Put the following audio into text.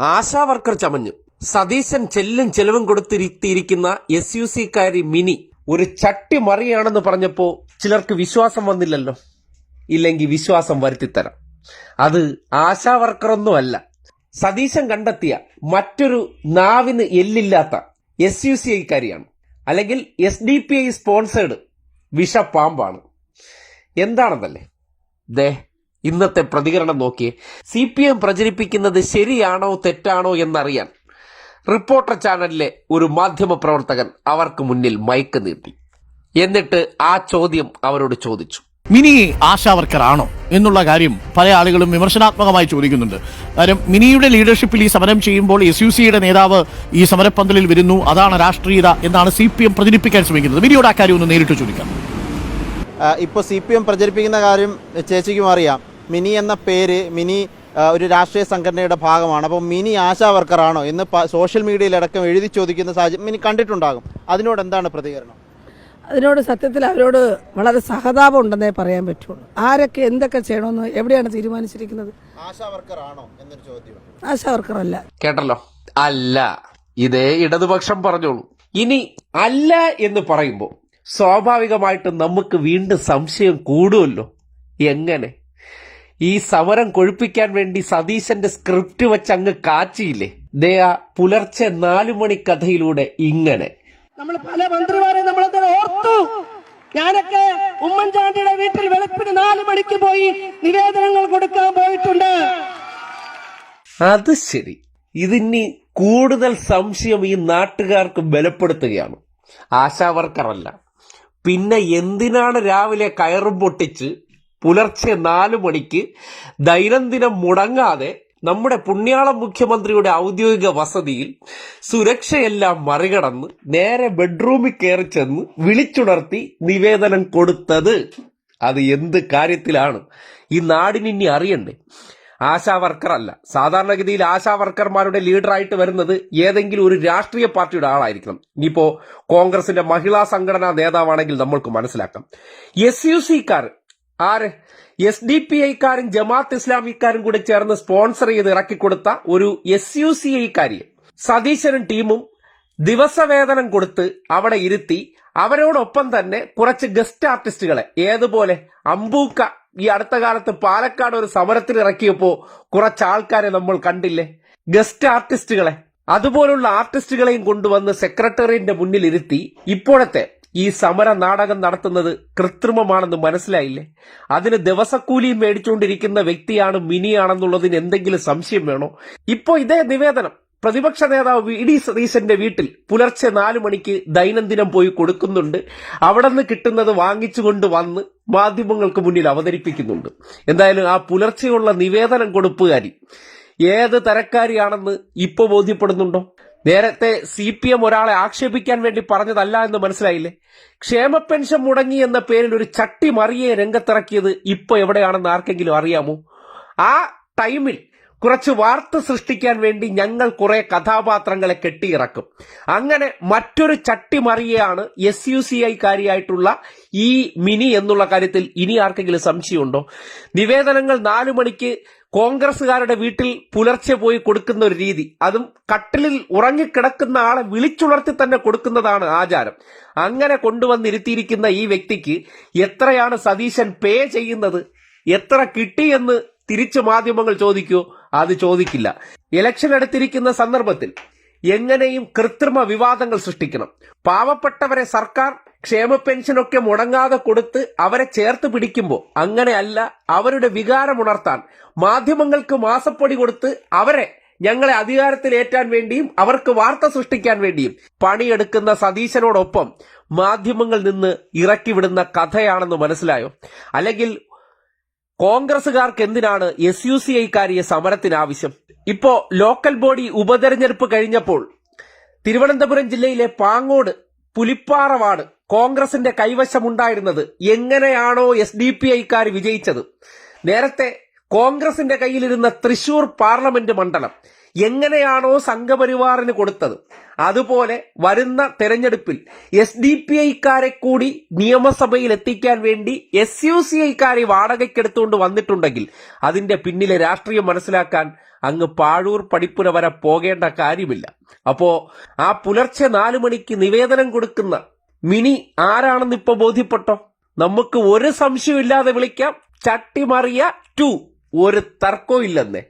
ASHA worker ചമഞ്ഞു. Satheesan ചെല്ലും ചെലവും കൊടുത്തിരുത്തിയിരിക്കുന്ന എസ് യു സിക്കാരി മിനി ഒരു ചട്ടി മറിയാണെന്ന് പറഞ്ഞപ്പോ ചിലർക്ക് വിശ്വാസം വന്നില്ലല്ലോ. ഇല്ലെങ്കിൽ വിശ്വാസം വരുത്തിത്തരാം. അത് ആശാ വർക്കറൊന്നുമല്ല സതീശൻ കണ്ടെത്തിയ മറ്റൊരു നാവിന് എല്ലില്ലാത്ത എസ് യു സി ഐക്കാരിയാണ് അല്ലെങ്കിൽ S D P I sponsored വിഷപ്പാമ്പാണ്. എന്താണെന്നല്ലേ? ദേ ഇന്നത്തെ പ്രതികരണം നോക്കി സി പി എം പ്രചരിപ്പിക്കുന്നത് ശരിയാണോ തെറ്റാണോ എന്നറിയാൻ റിപ്പോർട്ടർ ചാനലിലെ ഒരു മാധ്യമ പ്രവർത്തകൻ അവർക്ക് മുന്നിൽ മയക്ക് നീട്ടി. എന്നിട്ട് ആ ചോദ്യം അവരോട് ചോദിച്ചു. മിനി ആശാ വർക്കറാണോ എന്നുള്ള കാര്യം പല ആളുകളും വിമർശനാത്മകമായി ചോദിക്കുന്നുണ്ട്. കാര്യം മിനിയുടെ ലീഡർഷിപ്പിൽ ഈ സമരം ചെയ്യുമ്പോൾ എസ് യു സിയുടെ നേതാവ് ഈ സമരപ്പന്തലിൽ വരുന്നു. അതാണ് രാഷ്ട്രീയത എന്നാണ് സി പി എം പ്രചരിപ്പിക്കാൻ ശ്രമിക്കുന്നത്. മിനിയോട് ആ കാര്യം ഒന്ന് നേരിട്ട് ചോദിക്കാം. ഇപ്പോൾ സി പി എം പ്രചരിപ്പിക്കുന്ന കാര്യം ചേച്ചിക്കും അറിയാം. മിനി എന്ന പേര് മിനി ഒരു രാഷ്ട്രീയ സംഘടനയുടെ ഭാഗമാണ്. അപ്പോൾ മിനി ആശാ വർക്കറാണോ എന്ന് സോഷ്യൽ മീഡിയയിലടക്കം എഴുതി ചോദിക്കുന്ന സാഹചര്യം മിനി കണ്ടിട്ടുണ്ടാകും. അതിനോട് എന്താണ് പ്രതികരണം? അതിനോട് സത്യത്തിൽ അവരോട് വളരെ സഹതാപം ഉണ്ടെന്നേ പറയാൻ പറ്റുള്ളൂ. ആരൊക്കെ എന്തൊക്കെ ചെയ്യണമെന്ന് എവിടെയാണ് തീരുമാനിച്ചിരിക്കുന്നത്? ആശാ വർക്കറാണോ എന്നൊരു ചോദ്യം. ആശാ വർക്കറല്ല. കേട്ടല്ലോ? അല്ല. ഇതേ ഇടതുപക്ഷം പറഞ്ഞോളൂ. ഇനി അല്ല എന്ന് പറയുമ്പോൾ സ്വാഭാവികമായിട്ടും നമുക്ക് വീണ്ടും സംശയം കൂടുമല്ലോ. എങ്ങനെ? ഈ സമരം കൊഴുപ്പിക്കാൻ വേണ്ടി സതീശന്റെ സ്ക്രിപ്റ്റ് വെച്ച് അങ്ങ് കാച്ചിയില്ലേ ദയ പുലർച്ചെ നാലു മണി കഥയിലൂടെ ഇങ്ങനെ. നമ്മൾ പല മന്ത്രിമാരെ നമ്മൾ ഓർത്തു. ഞാനൊക്കെ ഉമ്മൻചാണ്ടിയുടെ വീട്ടിൽ വെളുപ്പിന് നാലു മണിക്ക് പോയി നിവേദനങ്ങൾ കൊടുക്കാൻ പോയിട്ടുണ്ട്. അത് ശരി. ഇതിനി കൂടുതൽ സംശയം ഈ നാട്ടുകാർക്ക് ബലപ്പെടുത്തുകയാണ്. ആശാവർക്കറല്ല. പിന്നെ എന്തിനാണ് രാവിലെ കയറും പൊട്ടിച്ച് പുലർച്ചെ നാലു മണിക്ക് ദൈനംദിനം മുടങ്ങാതെ നമ്മുടെ പുണ്യാളം മുഖ്യമന്ത്രിയുടെ ഔദ്യോഗിക വസതിയിൽ സുരക്ഷയെല്ലാം മറികടന്ന് നേരെ ബെഡ്റൂമിൽ കയറി ചെന്ന് വിളിച്ചുണർത്തി നിവേദനം കൊടുത്തത്? അത് എന്ത് കാര്യത്തിലാണ്? ഈ നാടിനിനി അറിയണ്ടേ? ആശാ വർക്കർ അല്ല സാധാരണഗതിയിൽ ആശാ വർക്കർമാരുടെ ലീഡറായിട്ട് വരുന്നത് ഏതെങ്കിലും ഒരു രാഷ്ട്രീയ പാർട്ടിയുടെ ആളായിരിക്കണം. ഇനിയിപ്പോ കോൺഗ്രസിന്റെ മഹിളാ സംഘടനാ നേതാവാണെങ്കിൽ നമ്മൾക്ക് മനസ്സിലാക്കാം. എസ് യു സിക്കാർ ആര്? എസ് ഡി പി ഐക്കാരും ജമാഅത്ത് ഇസ്ലാമിക്കാരും കൂടെ ചേർന്ന് സ്പോൺസർ ചെയ്ത് ഇറക്കിക്കൊടുത്ത ഒരു എസ് യു സി ഐക്കാരി സതീശനും ടീമും ദിവസവേതനം കൊടുത്ത് അവിടെ ഇരുത്തി അവരോടൊപ്പം തന്നെ കുറച്ച് ഗസ്റ്റ് ആർട്ടിസ്റ്റുകളെ ഏതുപോലെ അമ്പൂക്ക ഈ അടുത്ത കാലത്ത് പാലക്കാട് ഒരു സമരത്തിൽ ഇറക്കിയപ്പോ കുറച്ച് ആൾക്കാരെ നമ്മൾ കണ്ടില്ലേ? ഗസ്റ്റ് ആർട്ടിസ്റ്റുകളെ അതുപോലുള്ള ആർട്ടിസ്റ്റുകളെയും കൊണ്ടുവന്ന് സെക്രട്ടേറിയറ്റിന്റെ മുന്നിൽ ഇരുത്തി ഇപ്പോഴത്തെ ഈ സമര നാടകം നടത്തുന്നത് കൃത്രിമമാണെന്ന് മനസ്സിലായില്ലേ? അതിന് ദിവസക്കൂലിയും മേടിച്ചുകൊണ്ടിരിക്കുന്ന വ്യക്തിയാണ് മിനിയാണെന്നുള്ളതിന് എന്തെങ്കിലും സംശയം വേണോ? ഇപ്പോ ഇതേ നിവേദനം. പ്രതിപക്ഷ നേതാവ് വി ഡി സതീശന്റെ വീട്ടിൽ പുലർച്ചെ നാലു മണിക്ക് ദൈനംദിനം പോയി കൊടുക്കുന്നുണ്ട്. അവിടെ നിന്ന് കിട്ടുന്നത് വാങ്ങിച്ചുകൊണ്ട് വന്ന് മാധ്യമങ്ങൾക്ക് മുന്നിൽ അവതരിപ്പിക്കുന്നുണ്ട്. എന്തായാലും ആ പുലർച്ചെയുള്ള നിവേദനം കൊടുപ്പുകാരി ഏത് തരക്കാരിയാണെന്ന് ഇപ്പൊ ബോധ്യപ്പെടുന്നുണ്ടോ? നേരത്തെ സി പി എം ഒരാളെ ആക്ഷേപിക്കാൻ വേണ്ടി പറഞ്ഞതല്ല എന്ന് മനസ്സിലായില്ലേ? ക്ഷേമ പെൻഷൻ മുടങ്ങി എന്ന പേരിൽ ഒരു ചട്ടി മറിയെ രംഗത്തിറക്കിയത് ഇപ്പൊ എവിടെയാണെന്ന് ആർക്കെങ്കിലും അറിയാമോ? ആ ടൈമിൽ കുറച്ച് വാർത്ത സൃഷ്ടിക്കാൻ വേണ്ടി ഞങ്ങൾ കുറെ കഥാപാത്രങ്ങളെ കെട്ടിയിറക്കും. അങ്ങനെ മറ്റൊരു ചട്ടിമറിയാണ് എസ് യു സി ഐ കാരിയായിട്ടുള്ള ഈ മിനി എന്നുള്ള കാര്യത്തിൽ ഇനി ആർക്കെങ്കിലും സംശയമുണ്ടോ? നിവേദനങ്ങൾ നാലു മണിക്ക് കോൺഗ്രസുകാരുടെ വീട്ടിൽ പുലർച്ചെ പോയി കൊടുക്കുന്ന ഒരു രീതി. അതും കട്ടിലിൽ ഉറങ്ങിക്കിടക്കുന്ന ആളെ വിളിച്ചുണർത്തി തന്നെ കൊടുക്കുന്നതാണ് ആചാരം. അങ്ങനെ കൊണ്ടുവന്നിരുത്തിയിരിക്കുന്ന ഈ വ്യക്തിക്ക് എത്രയാണ് സതീശൻ പേ ചെയ്യുന്നത്? എത്ര കിട്ടിയെന്ന് തിരിച്ചു മാധ്യമങ്ങൾ ചോദിക്കൂ. അത് ചോദിക്കില്ല. ഇലക്ഷൻ എടുത്തിരിക്കുന്ന സന്ദർഭത്തിൽ എങ്ങനെയും കൃത്രിമ വിവാദങ്ങൾ സൃഷ്ടിക്കണം. പാവപ്പെട്ടവരെ സർക്കാർ ക്ഷേമ പെൻഷനൊക്കെ മുടങ്ങാതെ കൊടുത്ത് അവരെ ചേർത്ത് പിടിക്കുമ്പോൾ അങ്ങനെയല്ല അവരുടെ വികാരമുണർത്താൻ മാധ്യമങ്ങൾക്ക് മാസപ്പൊടി കൊടുത്ത് അവരെ ഞങ്ങളെ അധികാരത്തിലേറ്റാൻ വേണ്ടിയും അവർക്ക് വാർത്ത സൃഷ്ടിക്കാൻ വേണ്ടിയും പണിയെടുക്കുന്ന സതീശനോടൊപ്പം മാധ്യമങ്ങൾ നിന്ന് ഇറക്കിവിടുന്ന കഥയാണെന്ന് മനസ്സിലായോ? അല്ലെങ്കിൽ കോൺഗ്രസുകാർക്ക് എന്തിനാണ് എസ് യു സി ഐക്കാരിയെ സമരത്തിന് ആവശ്യം ഇപ്പോ ലോക്കൽ ബോഡി ഉപതെരഞ്ഞെടുപ്പ് കഴിഞ്ഞപ്പോൾ തിരുവനന്തപുരം ജില്ലയിലെ പാങ്ങോട് പുലിപ്പാറ വാർഡ് കോൺഗ്രസിന്റെ കൈവശമുണ്ടായിരുന്നത്. എങ്ങനെയാണോ എസ് ഡി പി ഐക്കാർ വിജയിച്ചത്? നേരത്തെ കോൺഗ്രസിന്റെ കയ്യിലിരുന്ന തൃശൂർ പാർലമെന്റ് മണ്ഡലം എങ്ങനെയാണോ സംഘപരിവാറിന് കൊടുത്തത്? അതുപോലെ വരുന്ന തെരഞ്ഞെടുപ്പിൽ എസ് ഡി പി ഐക്കാരെ കൂടി നിയമസഭയിൽ എത്തിക്കാൻ വേണ്ടി എസ് യു സി ഐക്കാരെ വാടകയ്ക്കെടുത്തുകൊണ്ട് വന്നിട്ടുണ്ടെങ്കിൽ അതിന്റെ പിന്നിലെ രാഷ്ട്രീയം മനസ്സിലാക്കാൻ അങ്ങ് പാഴൂർ പടിപ്പുര വരെ പോകേണ്ട കാര്യമില്ല. അപ്പോ ആ പുലർച്ചെ നാലു മണിക്ക് നിവേദനം കൊടുക്കുന്ന മിനി ആരാണെന്ന് ഇപ്പൊ ബോധ്യപ്പെട്ടോ? നമുക്ക് ഒരു സംശയമില്ലാതെ വിളിക്കാം. ചട്ടിമറിയ ടു. ഒരു തർക്കവും ഇല്ലെന്നേ.